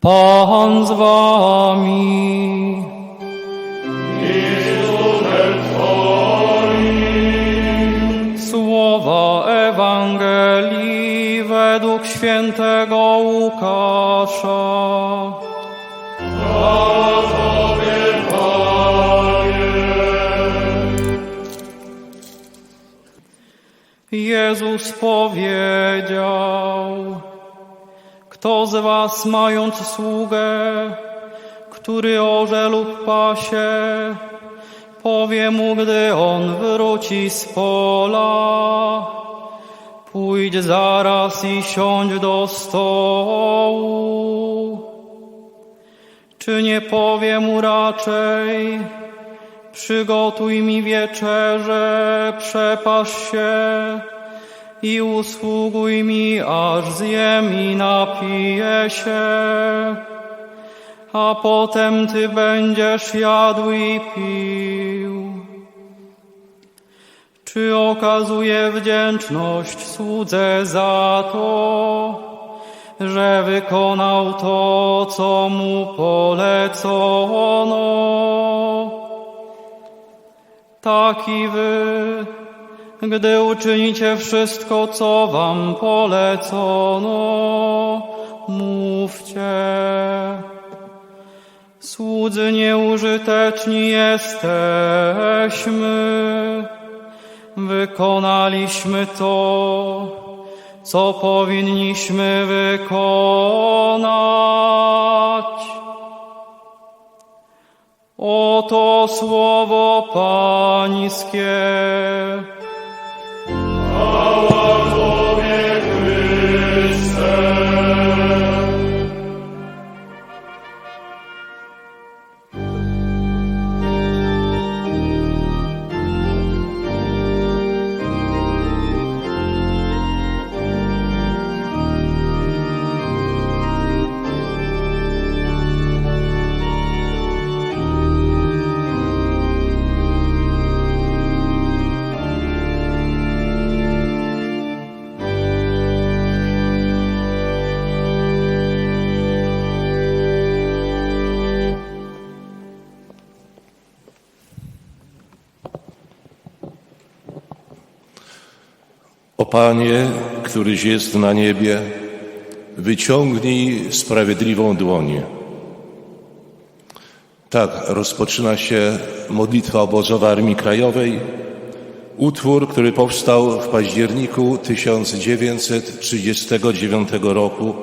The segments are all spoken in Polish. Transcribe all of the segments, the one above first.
Pan z wami. Słowa Ewangelii według świętego Łukasza. Jezus powiedział, kto z was mając sługę, który orze lub pasie, powie mu, gdy on wróci z pola, pójdź zaraz i siądź do stołu. Czy nie powie mu raczej, przygotuj mi wieczerze, przepasz się i usługuj mi, aż zjem i napiję się, a potem ty będziesz jadł i pił. Czy okazuje wdzięczność słudze za to, że wykonał to, co mu polecono? Tak i wy, gdy uczynicie wszystko, co wam polecono, mówcie. Słudzy nieużyteczni jesteśmy, wykonaliśmy to, co powinniśmy wykonać. Oto słowo Pańskie. Chwała Tobie, Chryste. O Panie, któryś jest na niebie, wyciągnij sprawiedliwą dłoń. Tak rozpoczyna się modlitwa obozowa Armii Krajowej, utwór, który powstał w październiku 1939 roku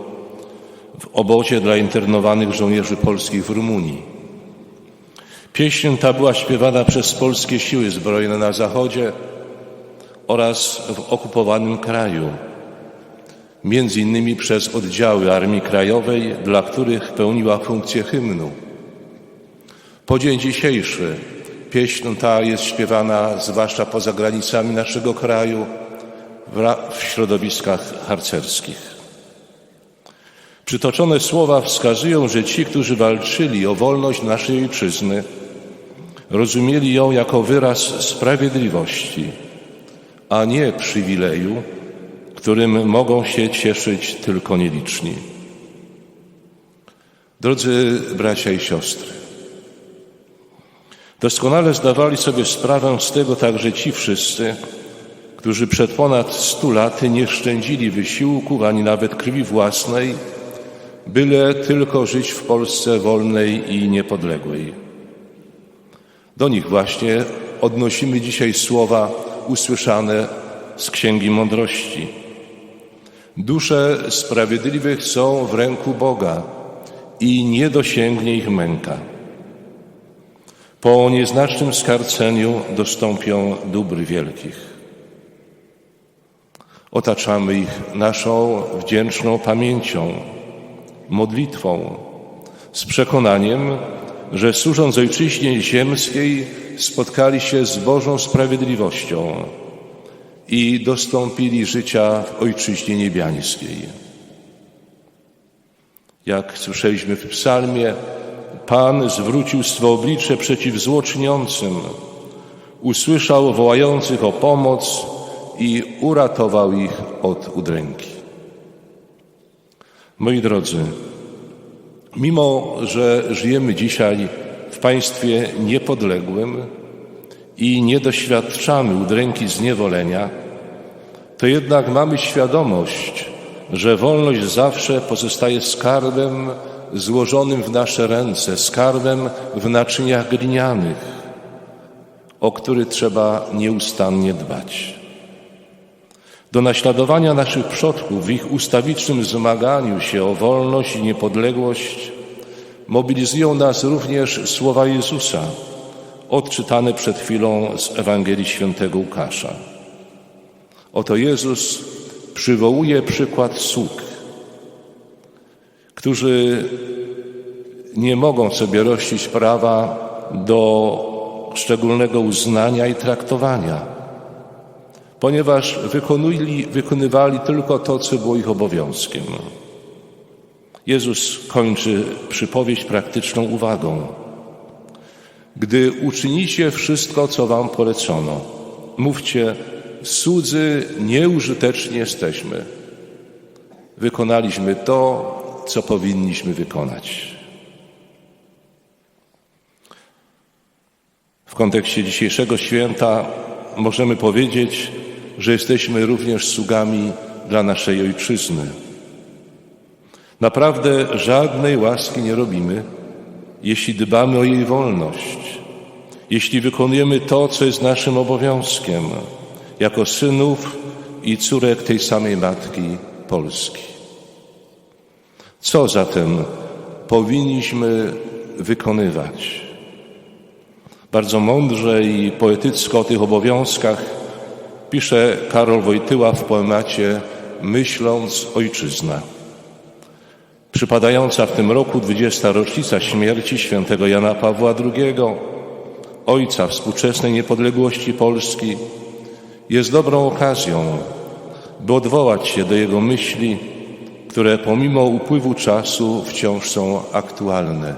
w obozie dla internowanych żołnierzy polskich w Rumunii. Pieśń ta była śpiewana przez polskie siły zbrojne na Zachodzie, oraz w okupowanym kraju, między innymi przez oddziały Armii Krajowej, dla których pełniła funkcję hymnu. Po dzień dzisiejszy pieśń ta jest śpiewana zwłaszcza poza granicami naszego kraju, w środowiskach harcerskich. Przytoczone słowa wskazują, że ci, którzy walczyli o wolność naszej ojczyzny, rozumieli ją jako wyraz sprawiedliwości a nie przywileju, którym mogą się cieszyć tylko nieliczni. Drodzy bracia i siostry, doskonale zdawali sobie sprawę z tego także ci wszyscy, którzy przed ponad stu laty nie szczędzili wysiłków ani nawet krwi własnej, byle tylko żyć w Polsce wolnej i niepodległej. Do nich właśnie odnosimy dzisiaj słowa usłyszane z Księgi Mądrości. Dusze sprawiedliwych są w ręku Boga i nie dosięgnie ich męka. Po nieznacznym skarceniu dostąpią dóbr wielkich. Otaczamy ich naszą wdzięczną pamięcią, modlitwą, z przekonaniem, że służąc ojczyźnie ziemskiej, spotkali się z Bożą sprawiedliwością i dostąpili życia w ojczyźnie niebiańskiej. Jak słyszeliśmy w psalmie, Pan zwrócił swe oblicze przeciw złoczyniącym, usłyszał wołających o pomoc i uratował ich od udręki. Moi drodzy, Mimo, że żyjemy dzisiaj w państwie niepodległym i nie doświadczamy udręki zniewolenia, to jednak mamy świadomość, że wolność zawsze pozostaje skarbem złożonym w nasze ręce, skarbem w naczyniach glinianych, o który trzeba nieustannie dbać. Do naśladowania naszych przodków w ich ustawicznym zmaganiu się o wolność i niepodległość mobilizują nas również słowa Jezusa, odczytane przed chwilą z Ewangelii Świętego Łukasza. Oto Jezus przywołuje przykład sług, którzy nie mogą sobie rościć prawa do szczególnego uznania i traktowania, ponieważ wykonywali tylko to, co było ich obowiązkiem. Jezus kończy przypowieść praktyczną uwagą. Gdy uczynicie wszystko, co wam polecono, mówcie, Cudzy nieużyteczni jesteśmy. Wykonaliśmy to, co powinniśmy wykonać. W kontekście dzisiejszego święta możemy powiedzieć, że jesteśmy również sługami dla naszej ojczyzny. Naprawdę żadnej łaski nie robimy, jeśli dbamy o jej wolność, jeśli wykonujemy to, co jest naszym obowiązkiem jako synów i córek tej samej Matki Polski. Co zatem powinniśmy wykonywać? Bardzo mądrze i poetycko o tych obowiązkach pisze Karol Wojtyła w poemacie Myśląc Ojczyzna. Przypadająca w tym roku 20. rocznica śmierci świętego Jana Pawła II, ojca współczesnej niepodległości Polski, jest dobrą okazją, by odwołać się do jego myśli, które pomimo upływu czasu wciąż są aktualne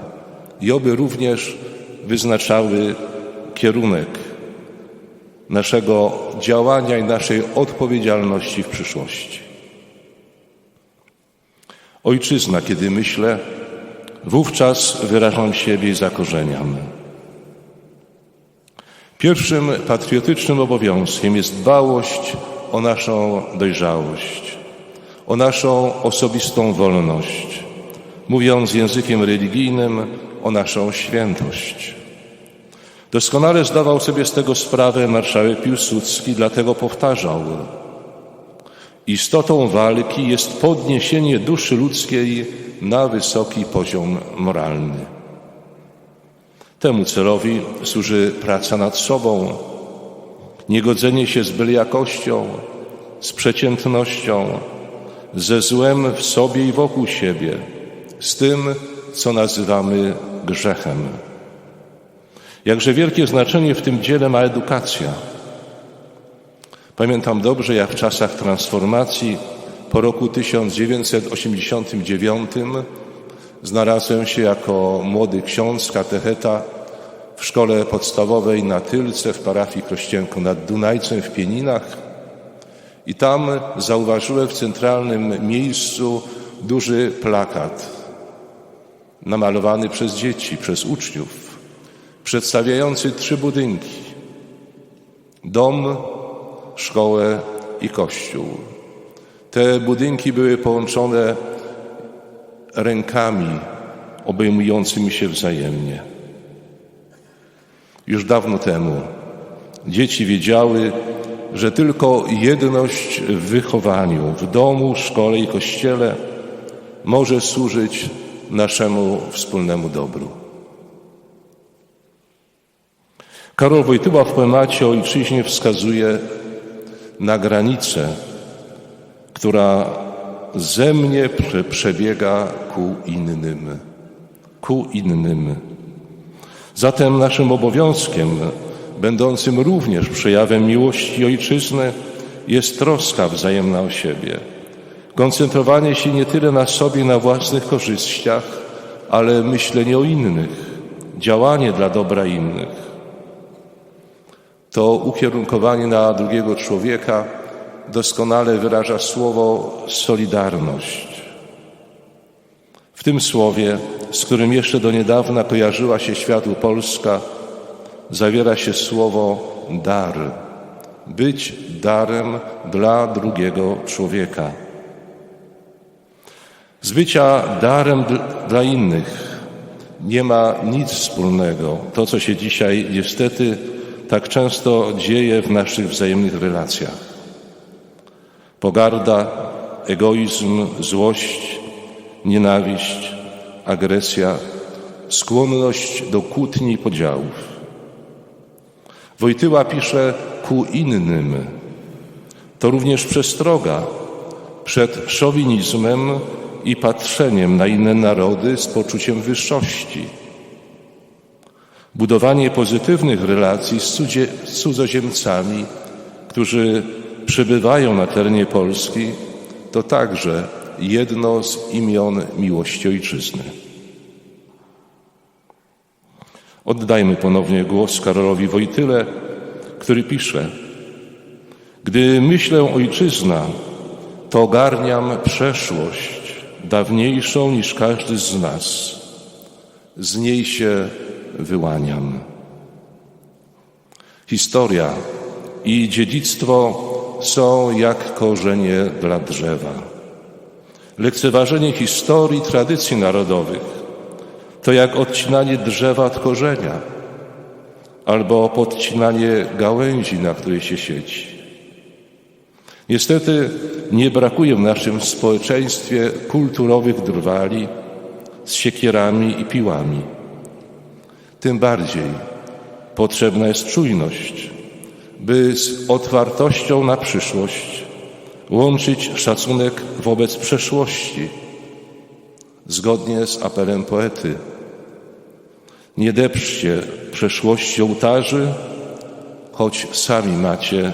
i oby również wyznaczały kierunek naszego działania i naszej odpowiedzialności w przyszłości. Ojczyzna, kiedy myślę, wówczas wyrażam siebie i zakorzeniam. Pierwszym patriotycznym obowiązkiem jest dbałość o naszą dojrzałość, o naszą osobistą wolność, mówiąc językiem religijnym o naszą świętość. Doskonale zdawał sobie z tego sprawę marszałek Piłsudski, dlatego powtarzał: Istotą walki jest podniesienie duszy ludzkiej na wysoki poziom moralny. Temu celowi służy praca nad sobą, niegodzenie się z byle jakością, z przeciętnością, ze złem w sobie i wokół siebie, z tym, co nazywamy grzechem. Jakże wielkie znaczenie w tym dziele ma edukacja. Pamiętam dobrze, jak w czasach transformacji po roku 1989 Znalazłem się jako młody ksiądz, katecheta w szkole podstawowej na Tylce w parafii Krościenko nad Dunajcem w Pieninach i tam zauważyłem w centralnym miejscu duży plakat namalowany przez dzieci, przez uczniów, przedstawiający trzy budynki: dom, szkołę i kościół. Te budynki były połączone rękami obejmującymi się wzajemnie. Już dawno temu dzieci wiedziały, że tylko jedność w wychowaniu, w domu, szkole i kościele może służyć naszemu wspólnemu dobru. Karol Wojtyła w poemacie ojczyźnie wskazuje na granicę, która ze mnie przebiega ku innym. Ku innym. Zatem naszym obowiązkiem, będącym również przejawem miłości ojczyzny, jest troska wzajemna o siebie. Koncentrowanie się nie tyle na sobie, na własnych korzyściach, ale myślenie o innych, działanie dla dobra innych. To ukierunkowanie na drugiego człowieka doskonale wyraża słowo solidarność. W tym słowie, z którym jeszcze do niedawna kojarzyła się światu Polska, zawiera się słowo dar. Być darem dla drugiego człowieka. Z bycia darem dla innych nie ma nic wspólnego to, co się dzisiaj niestety tak często dzieje w naszych wzajemnych relacjach. Pogarda, egoizm, złość, nienawiść, agresja, skłonność do kłótni i podziałów. Wojtyła pisze ku innym. To również przestroga przed szowinizmem i patrzeniem na inne narody z poczuciem wyższości. Budowanie pozytywnych relacji z, cudzoziemcami, którzy przybywają na terenie Polski, to także jedno z imion miłości Ojczyzny. Oddajmy ponownie głos Karolowi Wojtyle, który pisze: Gdy myślę Ojczyzna, to ogarniam przeszłość dawniejszą niż każdy z nas. Z niej się wyłaniam. Historia i dziedzictwo są jak korzenie dla drzewa. Lekceważenie historii, tradycji narodowych to jak odcinanie drzewa od korzenia albo podcinanie gałęzi, na której się siedzi. Niestety nie brakuje w naszym społeczeństwie kulturowych drwali z siekierami i piłami. Tym bardziej potrzebna jest czujność, by z otwartością na przyszłość łączyć szacunek wobec przeszłości, zgodnie z apelem poety. Nie depczcie przeszłości ołtarzy, choć sami macie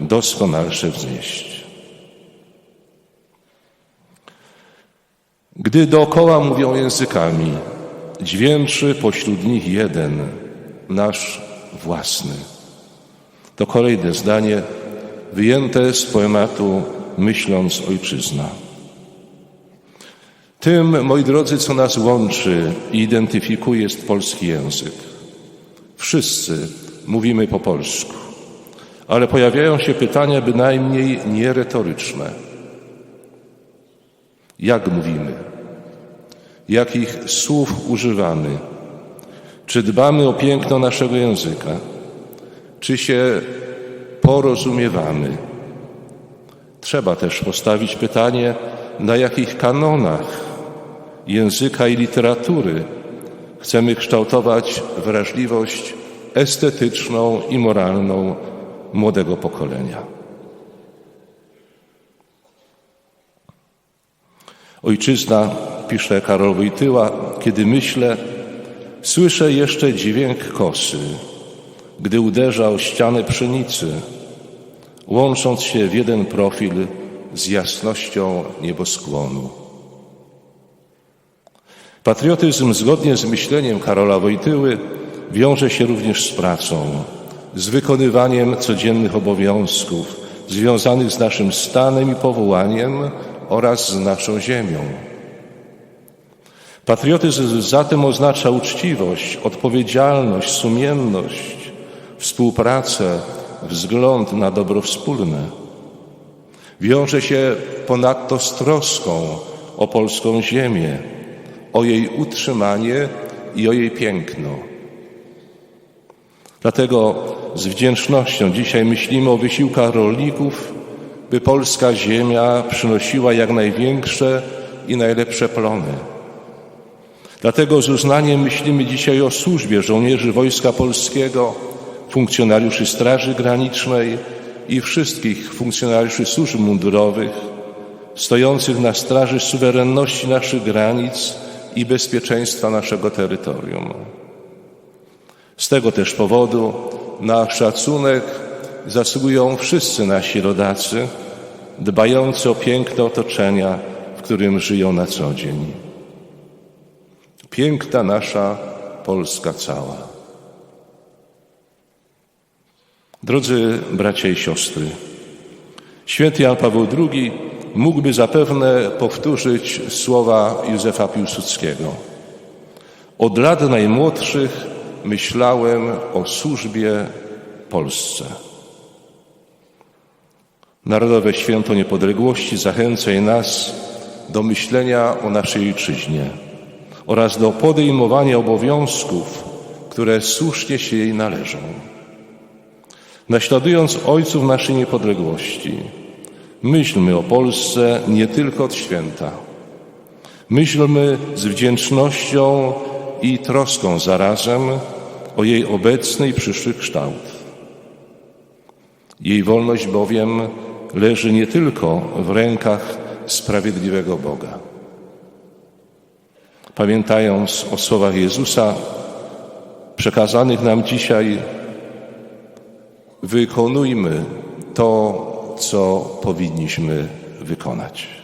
doskonalsze wznieść. Gdy dookoła mówią językami, dźwięczy pośród nich jeden, nasz własny. To kolejne zdanie wyjęte z poematu Myśląc Ojczyzna. Tym, moi drodzy, co nas łączy i identyfikuje, jest polski język. Wszyscy mówimy po polsku, ale pojawiają się pytania bynajmniej nieretoryczne. Jak mówimy? Jakich słów używamy? Czy dbamy o piękno naszego języka? Czy się porozumiewamy? Trzeba też postawić pytanie, na jakich kanonach języka i literatury chcemy kształtować wrażliwość estetyczną i moralną młodego pokolenia. Ojczyzna, pisze Karol Wojtyła, kiedy myślę, słyszę jeszcze dźwięk kosy, gdy uderza o ścianę pszenicy, łącząc się w jeden profil z jasnością nieboskłonu. Patriotyzm, zgodnie z myśleniem Karola Wojtyły, wiąże się również z pracą, z wykonywaniem codziennych obowiązków związanych z naszym stanem i powołaniem oraz z naszą ziemią. Patriotyzm zatem oznacza uczciwość, odpowiedzialność, sumienność, współpracę, wzgląd na dobro wspólne. Wiąże się ponadto z troską o polską ziemię, o jej utrzymanie i o jej piękno. Dlatego z wdzięcznością dzisiaj myślimy o wysiłkach rolników, by polska ziemia przynosiła jak największe i najlepsze plony. Dlatego z uznaniem myślimy dzisiaj o służbie żołnierzy Wojska Polskiego, funkcjonariuszy Straży Granicznej i wszystkich funkcjonariuszy służb mundurowych stojących na straży suwerenności naszych granic i bezpieczeństwa naszego terytorium. Z tego też powodu na szacunek zasługują wszyscy nasi rodacy, dbający o piękne otoczenia, w którym żyją na co dzień. Piękna nasza Polska cała. Drodzy bracia i siostry, święty Jan Paweł II mógłby zapewne powtórzyć słowa Józefa Piłsudskiego. Od lat najmłodszych myślałem o służbie Polsce. Narodowe Święto Niepodległości zachęca nas do myślenia o naszej ojczyźnie oraz do podejmowania obowiązków, które słusznie się jej należą. Naśladując ojców naszej niepodległości, myślmy o Polsce nie tylko od święta. Myślmy z wdzięcznością i troską zarazem o jej obecny i przyszły kształt. Jej wolność bowiem leży nie tylko w rękach sprawiedliwego Boga. Pamiętając o słowach Jezusa przekazanych nam dzisiaj, wykonujmy to, co powinniśmy wykonać.